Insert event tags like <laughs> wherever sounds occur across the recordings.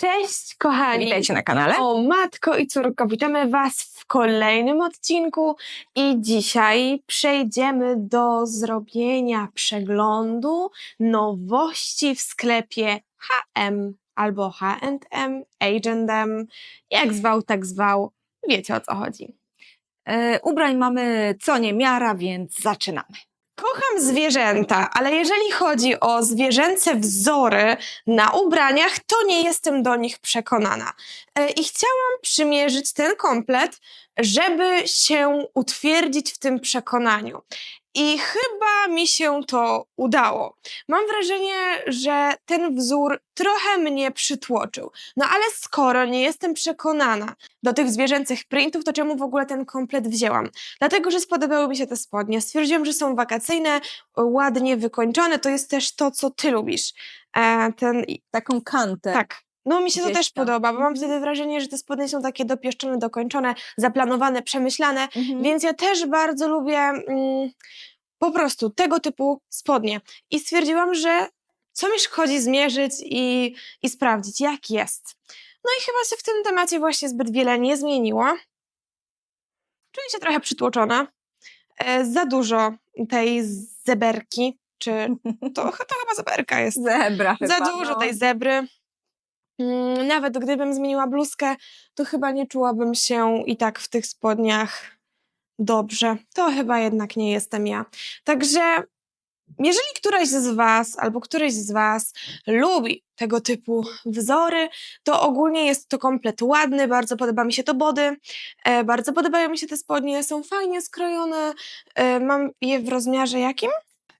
Cześć, kochani. Witajcie na kanale. O matko i córko, witamy Was w kolejnym odcinku i dzisiaj przejdziemy do zrobienia przeglądu nowości w sklepie H&M albo H&M, H&M, jak zwał, tak zwał, wiecie o co chodzi. E, ubrań mamy co niemiara, więc zaczynamy. Kocham zwierzęta, ale jeżeli chodzi o zwierzęce wzory na ubraniach, to nie jestem do nich przekonana. E, I chciałam przymierzyć ten komplet, żeby się utwierdzić w tym przekonaniu. I chyba mi się to udało. Mam wrażenie, że ten wzór trochę mnie przytłoczył. No ale skoro nie jestem przekonana do tych zwierzęcych printów, to czemu w ogóle ten komplet wzięłam? Dlatego, że spodobały mi się te spodnie. Stwierdziłam, że są wakacyjne, ładnie wykończone. To jest też to, co ty lubisz. E, ten, Taką kantę. tak. No mi się to też tam. podoba, bo mam Mhm. wtedy wrażenie, że te spodnie są takie dopieszczone, dokończone, zaplanowane, przemyślane, Mhm. więc ja też bardzo lubię mm, po prostu tego typu spodnie. I stwierdziłam, że co mi szkodzi zmierzyć i, i sprawdzić, jak jest. No i chyba się w tym temacie właśnie zbyt wiele nie zmieniło. Czuję się trochę przytłoczona. E, za dużo tej zeberki, czy <laughs> to, to chyba zeberka jest. Zebra Za chyba, dużo no. tej zebry. Mm, Nawet gdybym zmieniła bluzkę, to chyba nie czułabym się i tak w tych spodniach dobrze. To chyba jednak nie jestem ja. Także jeżeli któraś z Was albo któryś z Was lubi tego typu wzory, to ogólnie jest to komplet ładny, bardzo podoba mi się to body, e, bardzo podobają mi się te spodnie, są fajnie skrojone, e, mam je w rozmiarze jakim?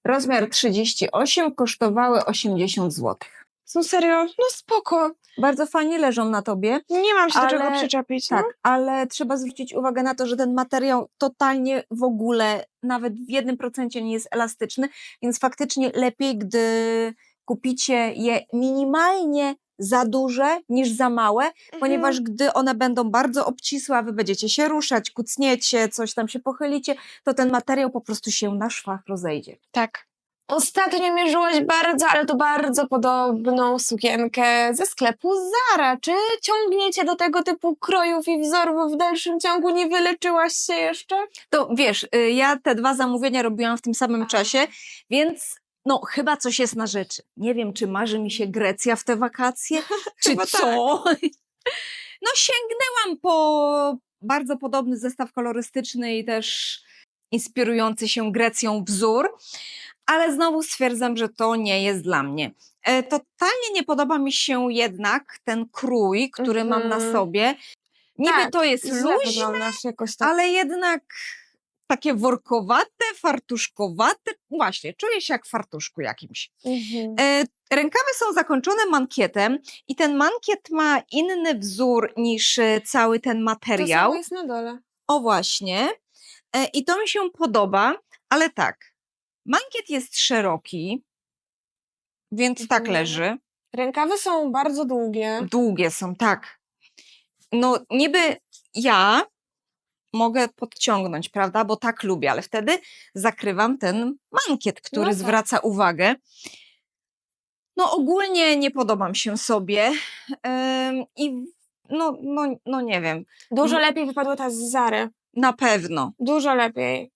Rozmiar 38 kosztowały 80 zł. Są serio? No spoko, Bardzo fajnie leżą na tobie. Nie mam się do czego Ale- przyczepić. Tak, No. ale trzeba zwrócić uwagę na to, że ten materiał totalnie w ogóle, nawet w jednym procencie nie jest elastyczny, więc faktycznie lepiej, gdy kupicie je minimalnie za duże niż za małe, Mhm. ponieważ gdy one będą bardzo obcisłe, a wy będziecie się ruszać, kucniecie, coś tam się pochylicie, to ten materiał po prostu się na szwach rozejdzie. Tak. Ostatnio mierzyłaś bardzo, ale to bardzo podobną sukienkę ze sklepu Zara. Czy ciągniecie do tego typu krojów i wzorów w dalszym ciągu? Nie wyleczyłaś się jeszcze? To wiesz, y, ja te dwa zamówienia robiłam w tym samym czasie, więc no chyba coś jest na rzeczy. Nie wiem, czy marzy mi się Grecja w te wakacje, <laughs> czy Chyba co. <laughs> No sięgnęłam po bardzo podobny zestaw kolorystyczny i też inspirujący się Grecją wzór, ale znowu stwierdzam, że to nie jest dla mnie. E, Totalnie nie podoba mi się jednak ten krój, który mam na Mhm. sobie. Niby Tak, to jest luźne, tak. ale jednak takie workowate, fartuszkowate. Właśnie, czuję się jak w fartuszku jakimś. Mhm. E, rękawy są zakończone mankietem i ten mankiet ma inny wzór niż e, cały ten To materiał. samo jest na dole. O właśnie. I to mi się podoba, ale tak. Mankiet jest szeroki, więc tak Mhm. leży. Rękawy są bardzo długie. Długie są, tak. No, niby ja mogę podciągnąć, prawda? Bo tak lubię, ale wtedy zakrywam ten mankiet, który No tak. zwraca uwagę. No, ogólnie nie podobam się sobie em, i no, no, no nie wiem, Dużo lepiej wypadła ta z Zary. na pewno, Dużo lepiej.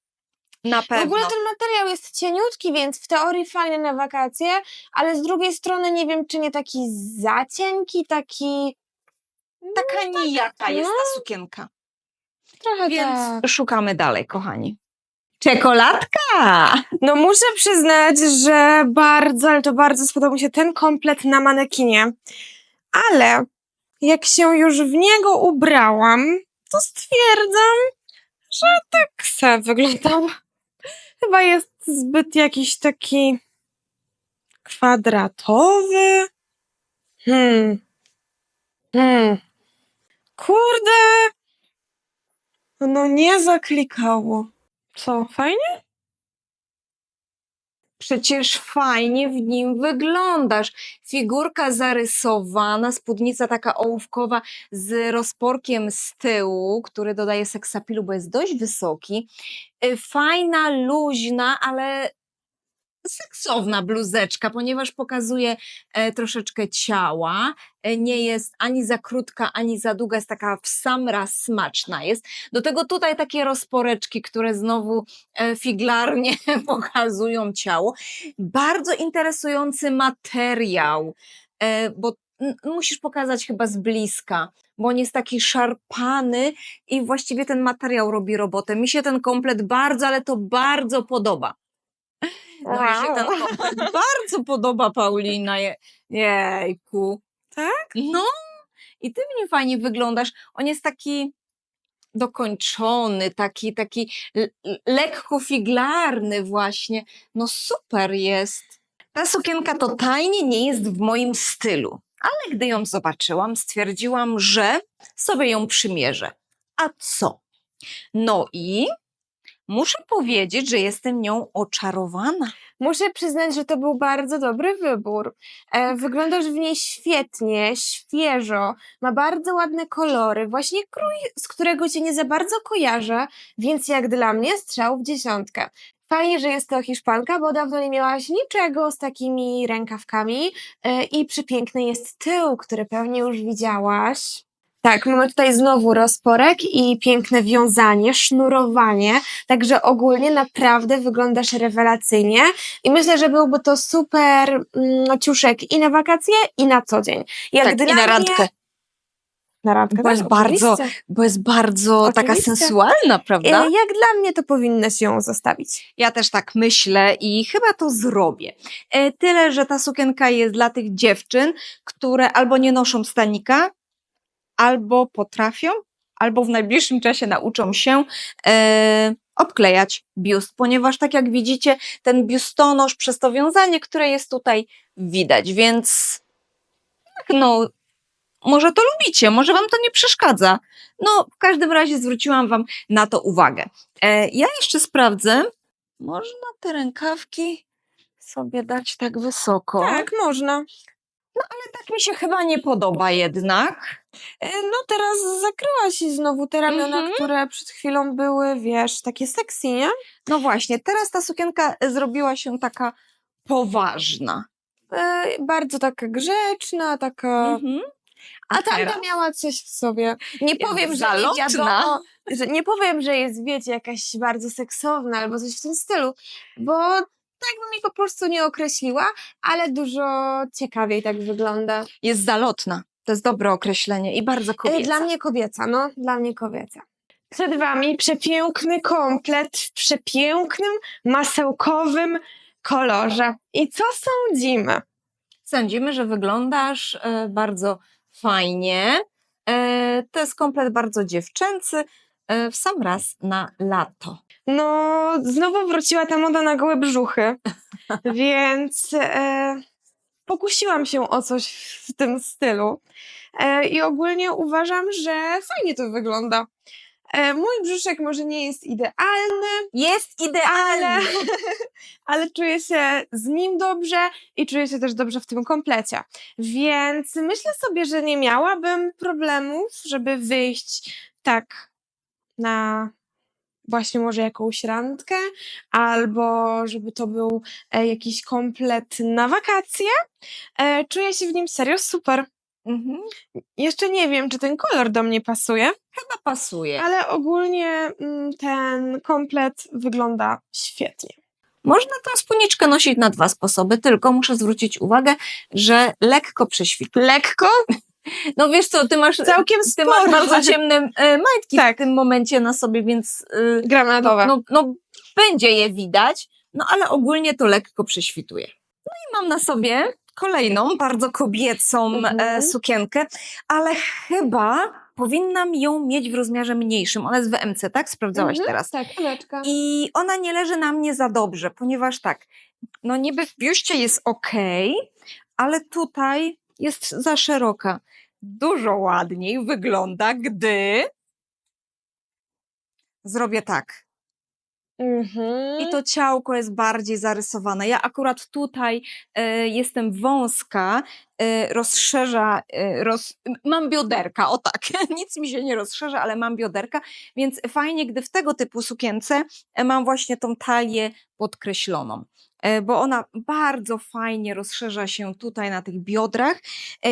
Na W pewno. ogóle ten materiał jest cieniutki, więc w teorii fajny na wakacje, ale z drugiej strony nie wiem, czy nie taki za cienki, taki... Taka nijaka jest no. ta sukienka. Trochę Więc tak. szukamy dalej, kochani. Czekoladka! No muszę przyznać, że bardzo, ale to bardzo spodobał mi się ten komplet na manekinie. Ale jak się już w niego ubrałam, to stwierdzam, że tak se wyglądał. Chyba jest zbyt jakiś taki kwadratowy. Hmm. Hmm. Kurde. No nie zaklikało. Co, fajnie? Przecież fajnie w nim wyglądasz. Figurka zarysowana, spódnica taka ołówkowa z rozporkiem z tyłu, który dodaje seksapilu, bo jest dość wysoki. Y, Fajna, luźna, ale seksowna bluzeczka, ponieważ pokazuje e, troszeczkę ciała. E, nie jest ani za krótka, ani za długa, jest taka w sam raz smaczna jest. Do tego tutaj takie rozporeczki, które znowu e, figlarnie <laughs> pokazują ciało. Bardzo interesujący materiał, bo musisz pokazać chyba z bliska, bo on jest taki szarpany i właściwie ten materiał robi robotę. Mi się ten komplet bardzo, ale to bardzo podoba. No mi się ten komplet <laughs> <laughs> bardzo podoba, Paulina. Je- Jejku. Tak? No i ty w nim fajnie wyglądasz. On jest taki dokończony, taki, taki lekko figlarny właśnie. No super jest. Ta sukienka totalnie nie jest w moim stylu, ale gdy ją zobaczyłam, stwierdziłam, że sobie ją przymierzę. A co? No i muszę powiedzieć, że jestem nią oczarowana. Muszę przyznać, że to był bardzo dobry wybór. E, wyglądasz w niej świetnie, świeżo, ma bardzo ładne kolory, właśnie krój, z którego cię nie za bardzo kojarzę, więc jak dla mnie strzał w dziesiątkę. Fajnie, że jest to Hiszpanka, bo dawno nie miałaś niczego z takimi rękawkami e, i przepiękny jest tył, który pewnie już widziałaś. Tak, mamy tutaj znowu rozporek i piękne wiązanie, sznurowanie, także ogólnie naprawdę wyglądasz rewelacyjnie. I myślę, że byłby to super mm, ciuszek i na wakacje, i na co dzień. Jak Tak, i dla na mnie- randkę, Na randkę, Bo tak, jest bardzo bo jest bardzo taka Oczywiście. sensualna, prawda? E, Jak dla mnie to powinnaś ją zostawić. Ja też tak myślę i chyba to zrobię. E, Tyle, że ta sukienka jest dla tych dziewczyn, które albo nie noszą stanika, albo potrafią, albo w najbliższym czasie nauczą się e, obklejać biust, ponieważ tak jak widzicie, ten biustonosz przez to wiązanie, które jest tutaj widać, więc no, może to lubicie, może wam to nie przeszkadza. No, w każdym razie zwróciłam wam na to uwagę. E, ja jeszcze sprawdzę, można te rękawki sobie dać tak wysoko. Tak, można. Tak mi się chyba nie podoba jednak. E, No teraz zakryłaś znowu te ramiona, Mhm. które przed chwilą były, wiesz, takie sexy, nie? No właśnie, teraz ta sukienka zrobiła się taka poważna. E, bardzo taka grzeczna, taka... Mhm. A tamta miała coś w sobie. Nie Jest powiem, że nie wiadomo, że nie powiem, że jest, wiecie, jakaś bardzo seksowna albo coś w tym stylu, bo tak bym jej po prostu nie określiła, ale dużo ciekawiej tak wygląda. Jest zalotna. To jest dobre określenie i bardzo E, kobieca. Dla mnie kobieca, no, dla mnie kobieca. Przed wami przepiękny komplet w przepięknym, masełkowym kolorze. I co sądzimy? Sądzimy, że wyglądasz e, bardzo fajnie. E, to jest komplet bardzo dziewczęcy, w sam raz na lato. No, znowu wróciła ta moda na gołe brzuchy, <laughs> więc e, pokusiłam się o coś w tym stylu. E, I ogólnie uważam, że fajnie to wygląda. E, mój brzuszek może nie jest idealny, Jest ale, idealny. <laughs> ale czuję się z nim dobrze i czuję się też dobrze w tym komplecie. Więc myślę sobie, że nie miałabym problemów, żeby wyjść tak na właśnie może jakąś randkę, albo żeby to był e, jakiś komplet na wakacje. E, czuję się w nim serio super. Mhm. Jeszcze nie wiem, czy ten kolor do mnie pasuje, Chyba pasuje. ale ogólnie mm, ten komplet wygląda świetnie. Można tę spódniczkę nosić na dwa sposoby, tylko muszę zwrócić uwagę, że lekko prześwituje. Lekko? No wiesz co, ty masz, Całkiem ty sporo. masz bardzo ciemne e, majtki Tak. w tym momencie na sobie, więc no, Granatowe. no, no będzie je widać, no ale ogólnie to lekko prześwituje. No i mam na sobie kolejną, bardzo kobiecą Mhm. e, sukienkę, ale chyba powinnam ją mieć w rozmiarze mniejszym. Ona jest w MC, tak? Sprawdzałaś Mhm, teraz. Tak, kuleczka. I ona nie leży na mnie za dobrze, ponieważ tak, no niby w biuście jest ok, ale tutaj jest za szeroka. Dużo ładniej wygląda, gdy zrobię tak. Mhm. I to ciałko jest bardziej zarysowane. Ja akurat tutaj e, jestem wąska, e, rozszerza, e, roz, mam bioderka, o tak, <laughs> nic mi się nie rozszerza, ale mam bioderka, więc fajnie, gdy w tego typu sukience mam właśnie tą talię podkreśloną. Bo ona bardzo fajnie rozszerza się tutaj na tych biodrach.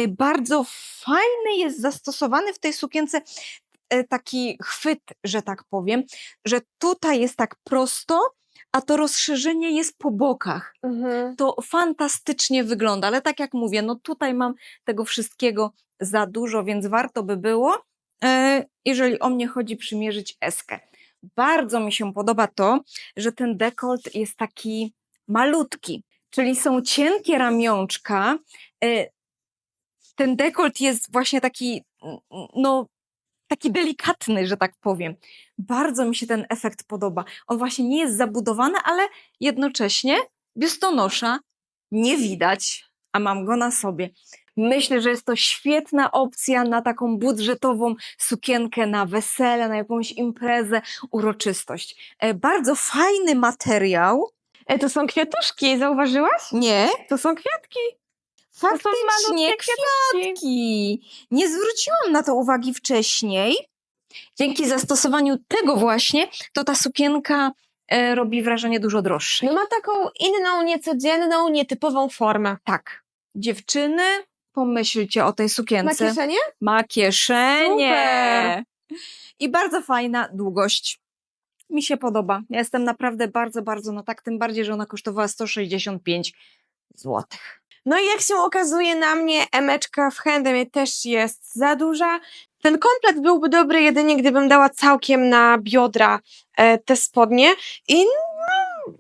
Bardzo fajny jest zastosowany w tej sukience taki chwyt, że tak powiem, że tutaj jest tak prosto, a to rozszerzenie jest po bokach. Mhm. To fantastycznie wygląda, ale tak jak mówię, no tutaj mam tego wszystkiego za dużo, więc warto by było, e, jeżeli o mnie chodzi, przymierzyć eskę. Bardzo mi się podoba to, że ten dekolt jest taki malutki, czyli są cienkie ramionczka. e, Ten dekolt jest właśnie taki, no, taki delikatny, że tak powiem. Bardzo mi się ten efekt podoba. On właśnie nie jest zabudowany, ale jednocześnie biustonosza nie widać, a mam go na sobie. Myślę, że jest to świetna opcja na taką budżetową sukienkę na wesele, na jakąś imprezę, uroczystość. E, bardzo fajny materiał. E, to są kwiatuszki, zauważyłaś? Nie, To są kwiatki. Faktycznie malutkie kwiatki. Nie zwróciłam na to uwagi wcześniej. Dzięki zastosowaniu tego właśnie, to ta sukienka e, robi wrażenie dużo droższe. No ma taką inną, niecodzienną, nietypową formę. Tak. Dziewczyny, pomyślcie o tej Ma sukience. kieszenie? Ma kieszenie. Super. I bardzo fajna długość. Mi się podoba. Ja jestem naprawdę bardzo, bardzo na tak, tym bardziej, że ona kosztowała 165 zł. No i jak się okazuje na mnie, emeczka w handemie też jest za duża. Ten komplet byłby dobry jedynie, gdybym dała całkiem na biodra e, te spodnie i no,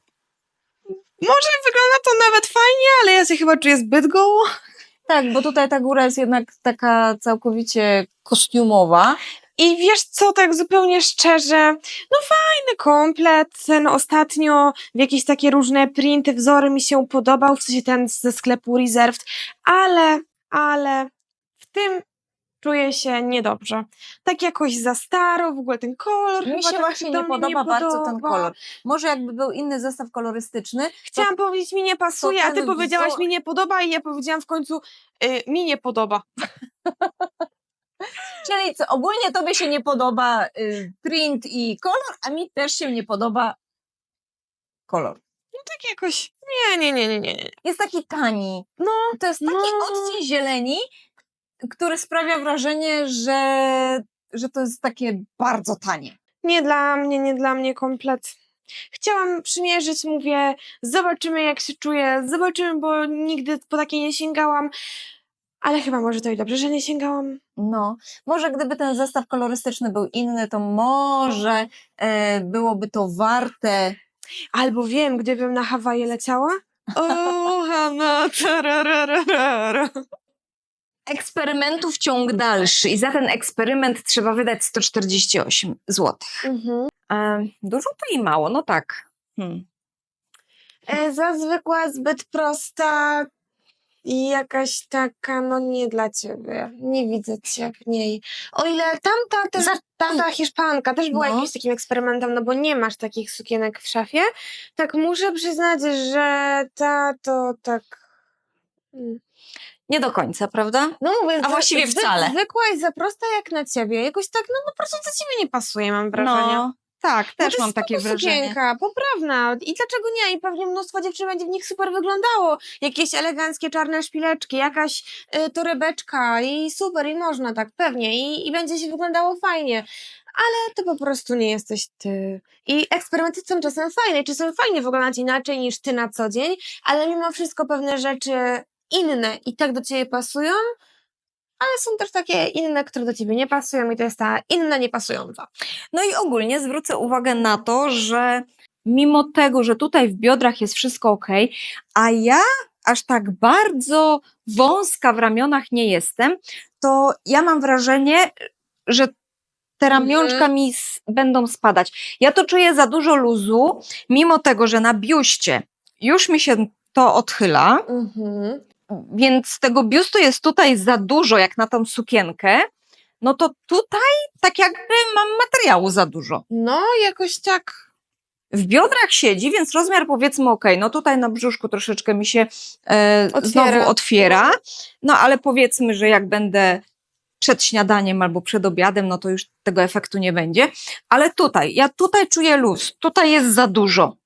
może wygląda to nawet fajnie, ale ja się chyba czuję zbyt goło. Tak, bo tutaj ta góra jest jednak taka całkowicie kostiumowa. I wiesz co, tak zupełnie szczerze, no fajny komplet, ten ostatnio w jakieś takie różne printy, wzory mi się podobał, w sensie ten ze sklepu Reserved, ale, ale w tym czuję się niedobrze. Tak jakoś za staro, w ogóle ten kolor Mi się tak właśnie nie mnie podoba bardzo ten podoba. kolor. Może jakby był inny zestaw kolorystyczny, Chciałam powiedzieć mi nie pasuje, a ty powiedziałaś wzor- mi nie podoba i ja powiedziałam w końcu y, mi nie podoba. <laughs> Czyli co, ogólnie tobie się nie podoba y, print i kolor, a mi też się nie podoba kolor. Tak jakoś, nie, nie, nie, nie, nie. nie. Jest taki tani. No, To jest taki No. odcień zieleni, który sprawia wrażenie, że, że to jest takie bardzo tanie. Nie dla mnie, nie dla mnie komplet. Chciałam przymierzyć, mówię, zobaczymy jak się czuję, zobaczymy, bo nigdy po takiej nie sięgałam. Ale chyba może to i dobrze, że nie sięgałam. No, może gdyby ten zestaw kolorystyczny był inny, to może e, byłoby to warte. Albo wiem, gdybym na Hawaje leciała. O, <laughs> Hanna, tarararara. Eksperymentów ciąg dalszy i za ten eksperyment trzeba wydać 148 zł. Mhm. E, dużo to i mało, no tak. Hmm. E, za zwykła, zbyt prosta i jakaś taka, no nie dla ciebie. Nie widzę cię w niej. O ile tamta też, Za- tamta Hiszpanka też była No. jakimś takim eksperymentem, no bo nie masz takich sukienek w szafie, tak muszę przyznać, że ta to tak... mm. Nie do końca, prawda? No mówię, A właściwie wcale. Zwykła i za prosta jak na ciebie. Jakoś tak, no po prostu do ciebie nie pasuje, mam wrażenie. No, tak, Bo też to mam takie wrażenie. Sukienka, poprawna. I dlaczego nie? I pewnie mnóstwo dziewczyn będzie w nich super wyglądało. Jakieś eleganckie czarne szpileczki, jakaś y, torebeczka i super, i można tak, pewnie. I, I będzie się wyglądało fajnie. Ale to po prostu nie jesteś ty. I eksperymenty są czasem fajne. Czasem fajnie wyglądać inaczej niż ty na co dzień, ale mimo wszystko pewne rzeczy inne i tak do ciebie pasują, ale są też takie inne, które do ciebie nie pasują i to jest ta inna niepasująca. No i ogólnie zwrócę uwagę na to, że mimo tego, że tutaj w biodrach jest wszystko ok, a ja aż tak bardzo wąska w ramionach nie jestem, to ja mam wrażenie, że te ramionczka mi s- będą spadać. Ja to czuję za dużo luzu, mimo tego, że na biuście już mi się to odchyla, Mhm. Więc tego biustu jest tutaj za dużo, jak na tą sukienkę, no to tutaj tak jakby mam materiału za dużo. No, jakoś tak. w biodrach siedzi, więc rozmiar powiedzmy ok, no tutaj na brzuszku troszeczkę mi się e, Otwiera. znowu otwiera, no ale powiedzmy, że jak będę przed śniadaniem albo przed obiadem, no to już tego efektu nie będzie, ale tutaj, ja tutaj czuję luz, tutaj jest za dużo,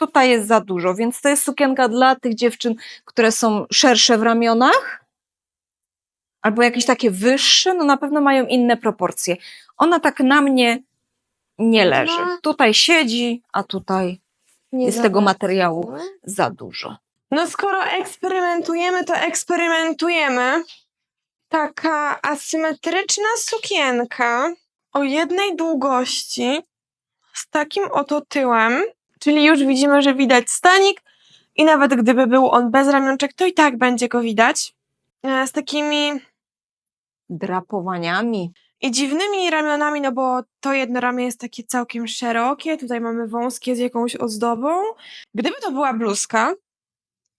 tutaj jest za dużo, więc to jest sukienka dla tych dziewczyn, które są szersze w ramionach, albo jakieś takie wyższe, no na pewno mają inne proporcje. Ona tak na mnie nie leży. No. Tutaj siedzi, a tutaj Nie jest tego materiału za dużo. No skoro eksperymentujemy, to eksperymentujemy. Taka asymetryczna sukienka o jednej długości z takim oto tyłem, czyli już widzimy, że widać stanik i nawet gdyby był on bez ramionczek, to i tak będzie go widać. E, Z takimi Drapowaniami. i dziwnymi ramionami, no bo to jedno ramię jest takie całkiem szerokie, tutaj mamy wąskie z jakąś ozdobą. Gdyby to była bluzka,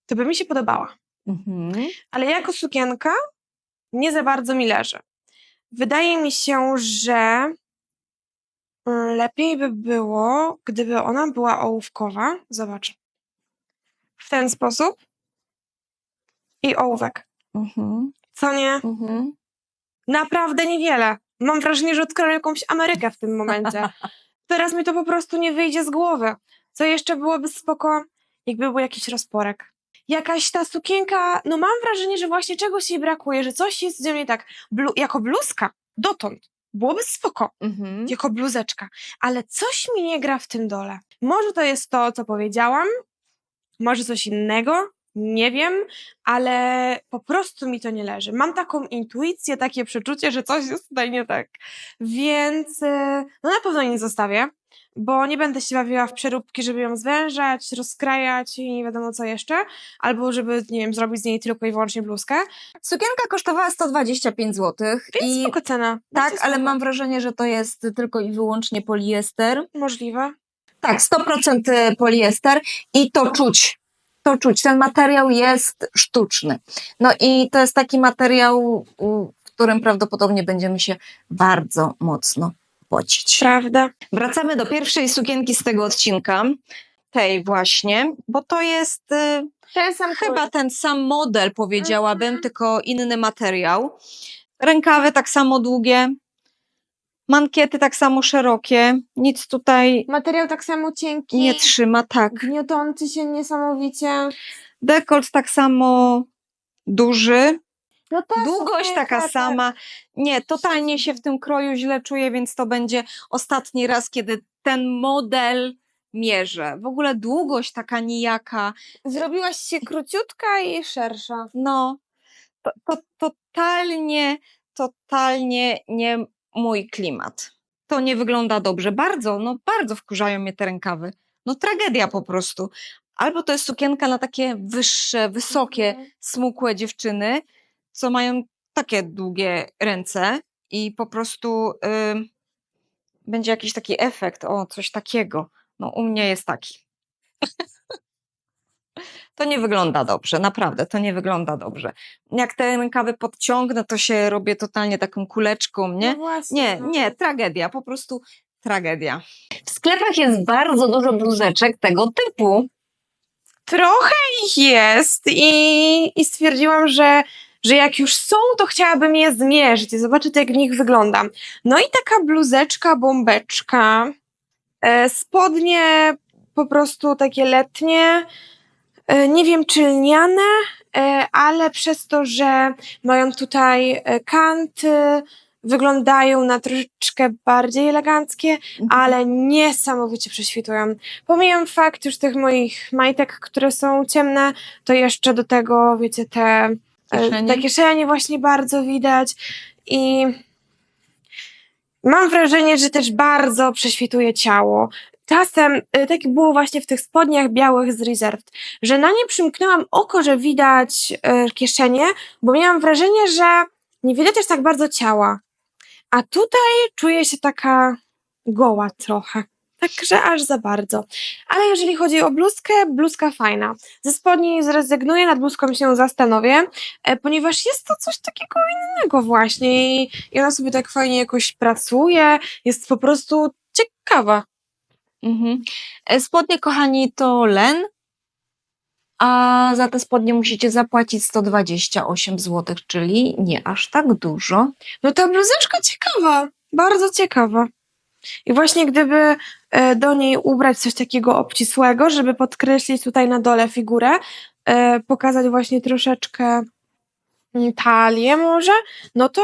to by mi się podobała. Mhm. ale jako sukienka nie za bardzo mi leży. Wydaje mi się, że lepiej by było, gdyby ona była ołówkowa. Zobacz. W ten sposób. I ołówek. Mhm. Co nie? Mhm. Naprawdę niewiele. Mam wrażenie, że odkryłam jakąś Amerykę w tym momencie. Teraz mi to po prostu nie wyjdzie z głowy. Co jeszcze byłoby spoko, jakby był jakiś rozporek. Jakaś ta sukienka, no mam wrażenie, że właśnie czegoś jej brakuje, że coś jest ze mnie tak, blu, jako bluzka, dotąd, byłoby spoko, Mhm. jako bluzeczka, ale coś mi nie gra w tym dole. Może to jest to, co powiedziałam, może coś innego, nie wiem, ale po prostu mi to nie leży. Mam taką intuicję, takie przeczucie, że coś jest tutaj nie tak. Więc e, no na pewno nie zostawię, bo nie będę się bawiła w przeróbki, żeby ją zwężać, rozkrajać i nie wiadomo co jeszcze, albo żeby, nie wiem, zrobić z niej tylko i wyłącznie bluzkę. Sukienka kosztowała 125 zł. Więc I spoko cena. tak, ale mam wrażenie, że to jest tylko i wyłącznie poliester. Możliwe. Tak, 100% poliester i to czuć. To czuć. Ten materiał jest sztuczny. No i to jest taki materiał, w którym prawdopodobnie będziemy się bardzo mocno pocić. Prawda. Wracamy do pierwszej sukienki z tego odcinka. Tej właśnie, bo to jest y, Ten sam chyba ten sam model, powiedziałabym, Mhm. tylko inny materiał. Rękawy tak samo długie, mankiety tak samo szerokie, nic tutaj Materiał tak samo cienki. nie trzyma, tak. Gniotący się niesamowicie. Dekolt tak samo duży, No ta długość taka tak. sama. Nie, totalnie się w tym kroju źle czuję, więc to będzie ostatni raz, kiedy ten model mierzę. W ogóle długość taka nijaka, Zrobiłaś się króciutka i szersza. no, to, to totalnie, totalnie nie mój klimat. To nie wygląda dobrze. Bardzo, no bardzo wkurzają mnie te rękawy. No tragedia po prostu. Albo to jest sukienka na takie wyższe, wysokie, Mhm. smukłe dziewczyny, co mają takie długie ręce i po prostu ym, będzie jakiś taki efekt, o, coś takiego. No, u mnie jest taki. <laughs> to nie wygląda dobrze, naprawdę, to nie wygląda dobrze. Jak te rękawy podciągnę, to się robię totalnie taką kuleczką, nie? No. Nie, no. nie, tragedia, po prostu tragedia. W sklepach jest bardzo dużo bluzeczek tego typu. Trochę ich jest i, i stwierdziłam, że, że jak już są, to chciałabym je zmierzyć i zobaczyć, jak w nich wyglądam. No i taka bluzeczka, bombeczka, e, spodnie po prostu takie letnie, e, nie wiem czy lniane, e, ale przez to, że mają tutaj kanty, wyglądają na troszeczkę bardziej eleganckie, ale niesamowicie prześwitują. Pomijam fakt już tych moich majtek, które są ciemne, to jeszcze do tego, wiecie, te Kieszenie? te kieszenie właśnie bardzo widać i mam wrażenie, że też bardzo prześwituje ciało. Czasem, e, tak było właśnie w tych spodniach białych z Reserved, że na nie przymknęłam oko, że widać e, kieszenie, bo miałam wrażenie, że nie widać też tak bardzo ciała. A tutaj czuję się taka goła trochę. Także aż za bardzo. Ale jeżeli chodzi o bluzkę, bluzka fajna. Ze spodni zrezygnuję, nad bluzką się zastanowię, e, ponieważ jest to coś takiego innego właśnie i, ona sobie tak fajnie jakoś pracuje, jest po prostu ciekawa. Mhm. E, Spodnie, kochani, to len, a za te spodnie musicie zapłacić 128 zł, czyli nie aż tak dużo. No ta bluzeczka ciekawa, bardzo ciekawa. I właśnie gdyby e, do niej ubrać coś takiego obcisłego, żeby podkreślić tutaj na dole figurę, e, pokazać właśnie troszeczkę mm, talię może, no to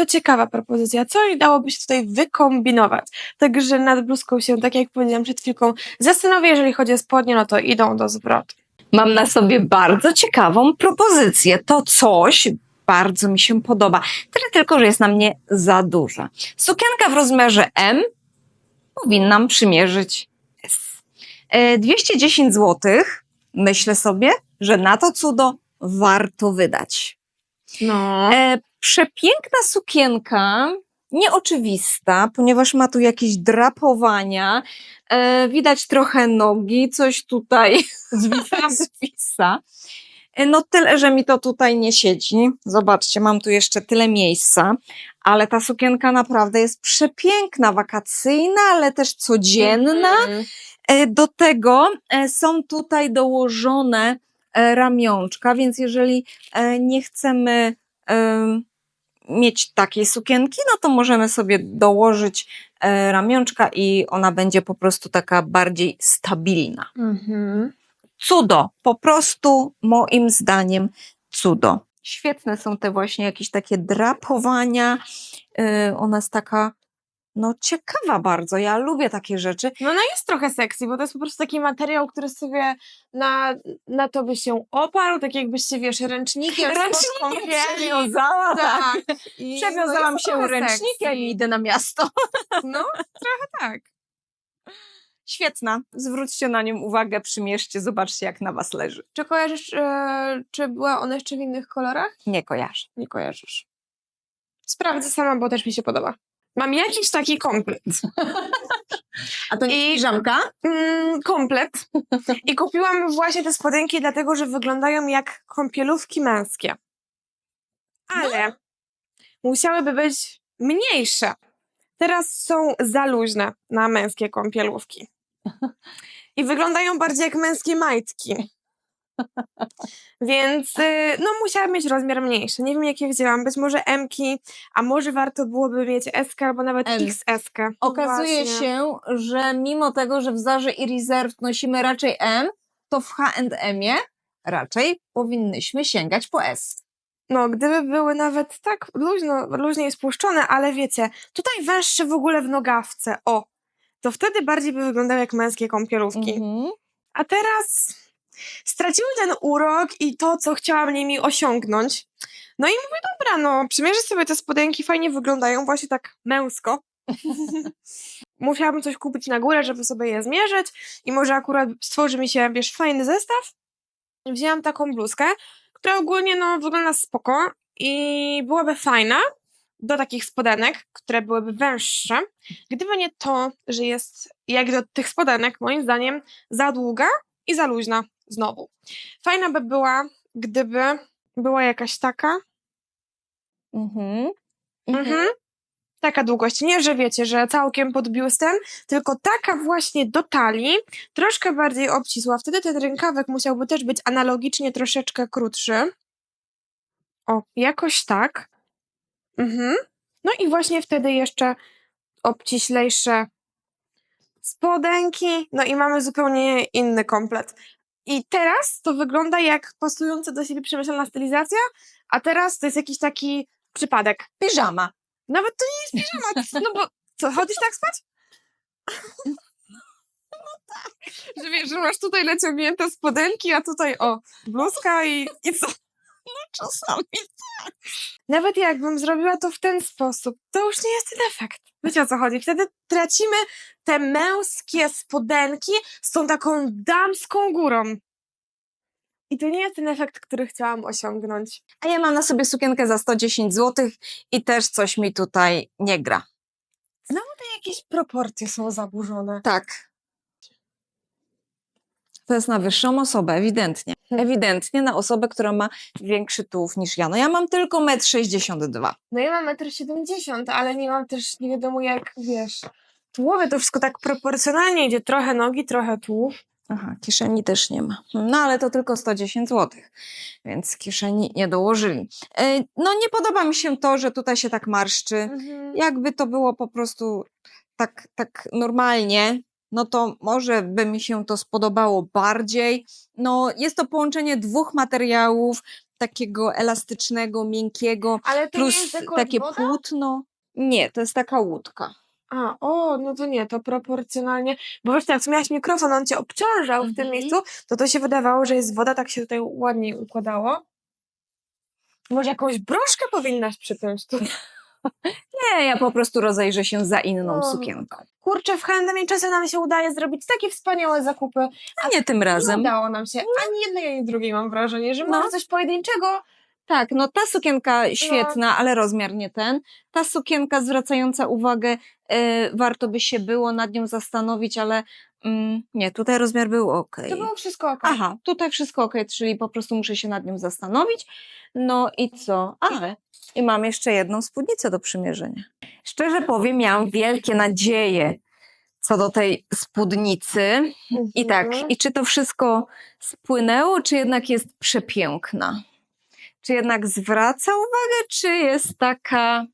to ciekawa propozycja. Co i dałoby się tutaj wykombinować? Także nad bluzką się, tak jak powiedziałam przed chwilką, zastanowię, jeżeli chodzi o spodnie, no to idą do zwrotu. Mam na sobie bardzo ciekawą propozycję. To coś bardzo mi się podoba. Tyle tylko, że jest na mnie za duża. Sukienka w rozmiarze M powinnam przymierzyć S. E, 210 zł. Myślę sobie, że na to cudo warto wydać. No. E, przepiękna sukienka, nieoczywista, ponieważ ma tu jakieś drapowania. E, widać trochę nogi, coś tutaj <laughs> <laughs> zwisa. E, No tyle, że mi to tutaj nie siedzi. Zobaczcie, mam tu jeszcze tyle miejsca, ale ta sukienka naprawdę jest przepiękna, wakacyjna, ale też codzienna. Mhm. E, Do tego e, są tutaj dołożone e, ramionczka, więc jeżeli e, nie chcemy em, mieć takiej sukienki, no to możemy sobie dołożyć e, ramionczka i ona będzie po prostu taka bardziej stabilna. Mhm. Cudo, po prostu moim zdaniem cudo. Świetne są te właśnie jakieś takie drapowania. E, Ona jest taka, no ciekawa bardzo. Ja lubię takie rzeczy. No ona jest trochę sexy, bo to jest po prostu taki materiał, który sobie na, na to by się oparł, tak jakbyś się, wiesz, ręcznikiem kąpieli. przewiązała. Tak. I Przewiązałam no się ręcznikiem sexy. i idę na miasto. No, trochę tak. Świetna. Zwróćcie na nią uwagę, przymierzcie, zobaczcie jak na was leży. Czy kojarzysz, e, czy była ona jeszcze w innych kolorach? Nie kojarzę. Nie kojarzysz. Sprawdzę sama, bo też mi się podoba. Mam jakiś taki komplet. A to nie piżamka? Mm, komplet. I kupiłam właśnie te spodenki, dlatego że wyglądają jak kąpielówki męskie. Ale musiałyby być mniejsze. Teraz są za luźne na męskie kąpielówki. I wyglądają bardziej jak męskie majtki. Więc y, no musiałam mieć rozmiar mniejszy. Nie wiem jakie wzięłam. Być może M-ki, a może warto byłoby mieć S albo nawet M. XS. -kę. Okazuje Właśnie. się, że mimo tego, że w Zarze i Reserve nosimy raczej M, to w H&M-ie raczej powinnyśmy sięgać po S. No, gdyby były nawet tak luźno, luźniej spuszczone, ale wiecie, tutaj węższe w ogóle w nogawce, o, to wtedy bardziej by wyglądały jak męskie kąpielówki. Mhm. A teraz straciły ten urok i to, co chciałam nimi osiągnąć. No i mówię, dobra, no, przymierzę sobie te spodenki, fajnie wyglądają, właśnie tak męsko. <laughs> Musiałabym coś kupić na górę, żeby sobie je zmierzyć i może akurat stworzy mi się, wiesz, fajny zestaw. Wzięłam taką bluzkę, która ogólnie, no, wygląda spoko i byłaby fajna do takich spodenek, które byłyby węższe, gdyby nie to, że jest, jak do tych spodenek, moim zdaniem, za długa i za luźna znowu. Fajna by była, gdyby była jakaś taka, Mhm. Mhm. Taka długość. Nie, że wiecie, że całkiem pod biustem, tylko taka właśnie do talii, troszkę bardziej obcisła. Wtedy ten rękawek musiałby też być analogicznie troszeczkę krótszy. O, jakoś tak. Mhm. No i właśnie wtedy jeszcze obciślejsze spodenki. No i mamy zupełnie inny komplet. I teraz to wygląda jak pasująca do siebie przemyślana stylizacja, a teraz to jest jakiś taki przypadek. Piżama. Nawet to nie jest piżama, no bo co, chodzisz tak spać? No <laughs> tak. Że wiesz, że masz tutaj naciągnięte spodenki, a tutaj o, bluzka i, i co? No czasami tak. Nawet jakbym zrobiła to w ten sposób, to już nie jest ten efekt. Wiecie o co chodzi? Wtedy tracimy te męskie spodenki z tą taką damską górą. I to nie jest ten efekt, który chciałam osiągnąć. A ja mam na sobie sukienkę za 110 zł i też coś mi tutaj nie gra. Jakieś proporcje są zaburzone. Tak. To jest na wyższą osobę, ewidentnie. Ewidentnie na osobę, która ma większy tułów niż ja. No ja mam tylko 1,62 m. No ja mam 1,70 m, ale nie mam też nie wiadomo jak, wiesz, tułowie to wszystko tak proporcjonalnie idzie. Trochę nogi, trochę tułów. Aha, kieszeni też nie ma. No ale to tylko 110 zł, więc kieszeni nie dołożyli. E, No nie podoba mi się to, że tutaj się tak marszczy. Jakby to było po prostu tak, tak normalnie, no to może by mi się to spodobało bardziej. No jest to połączenie dwóch materiałów, takiego elastycznego, miękkiego, Ale to nie plus takie woda? płótno. Nie, to jest taka łódka. A, o, no to nie, to proporcjonalnie. Bo wiesz, jak miałaś mikrofon, on cię obciążał w tym Mhm. miejscu, to to się wydawało, że jest woda, tak się tutaj ładniej układało. Może jakąś broszkę powinnaś przypiąć tu. <laughs> Nie, ja po prostu rozejrzę się za inną O. sukienką. Kurczę, w handlu czasem nam się udaje zrobić takie wspaniałe zakupy. A nie tym Nie razem. udało nam się ani jednej, ani drugiej, mam wrażenie, że No. może coś pojedynczego. Tak, no ta sukienka świetna, ale rozmiar nie ten. Ta sukienka zwracająca uwagę, e, warto by się było nad nią zastanowić, ale mm, nie, tutaj rozmiar był ok. To było wszystko ok. Aha, tutaj wszystko ok, czyli po prostu muszę się nad nią zastanowić. No i co? Ale i mam jeszcze jedną spódnicę do przymierzenia. Szczerze powiem, miałam wielkie nadzieje co do tej spódnicy. I tak, Mhm. i czy to wszystko spłynęło, czy jednak jest przepiękna? Czy jednak zwraca uwagę, czy jest taka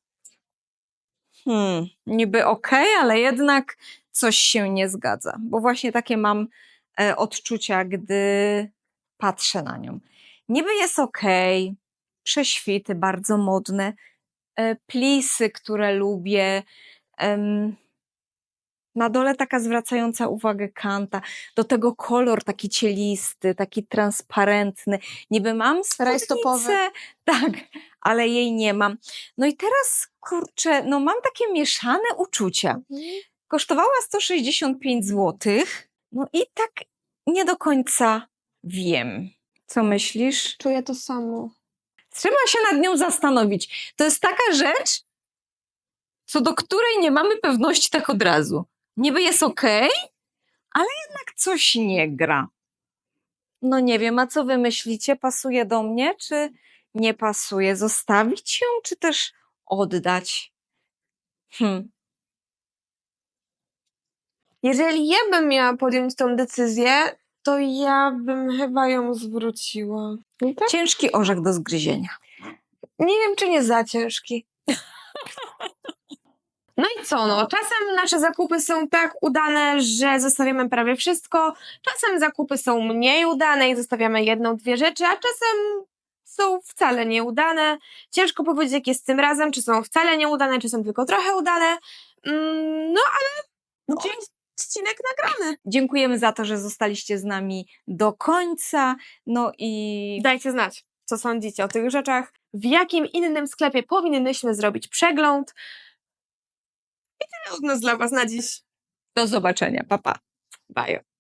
hmm, niby okej, ale jednak coś się nie zgadza? Bo właśnie takie mam e, odczucia, gdy patrzę na nią. Niby jest okej, prześwity, bardzo modne, e, plisy, które lubię, na dole taka zwracająca uwagę kanta, do tego kolor taki cielisty, taki transparentny. Niby mam spódnicę, <laughs> tak, ale jej nie mam. No i teraz, kurczę, no mam takie mieszane uczucia. Mhm. Kosztowała 165 zł, no i tak nie do końca wiem. Co myślisz? Czuję to samo. Trzeba się nad nią zastanowić. To jest taka rzecz, co do której nie mamy pewności tak od razu. Niby jest okej, ale jednak coś nie gra. No nie wiem, a co wy myślicie? Pasuje do mnie, czy nie pasuje? Zostawić ją, czy też oddać? Hmm. Jeżeli ja bym miała podjąć tą decyzję, to ja bym chyba ją zwróciła. Tak? Ciężki orzech do zgryzienia. Nie wiem, czy nie za ciężki. <laughs> No i co, no, czasem nasze zakupy są tak udane, że zostawiamy prawie wszystko, czasem zakupy są mniej udane i zostawiamy jedną, dwie rzeczy, a czasem są wcale nieudane. Ciężko powiedzieć, jak jest tym razem, czy są wcale nieudane, czy są tylko trochę udane. Mm, No, ale dzień odcinek nagrany. Dziękujemy za to, że zostaliście z nami do końca. No i Dajcie znać, co sądzicie o tych rzeczach, w jakim innym sklepie powinnyśmy zrobić przegląd. I tyle od nas dla Was na dziś. do zobaczenia. Pa, pa. Bye.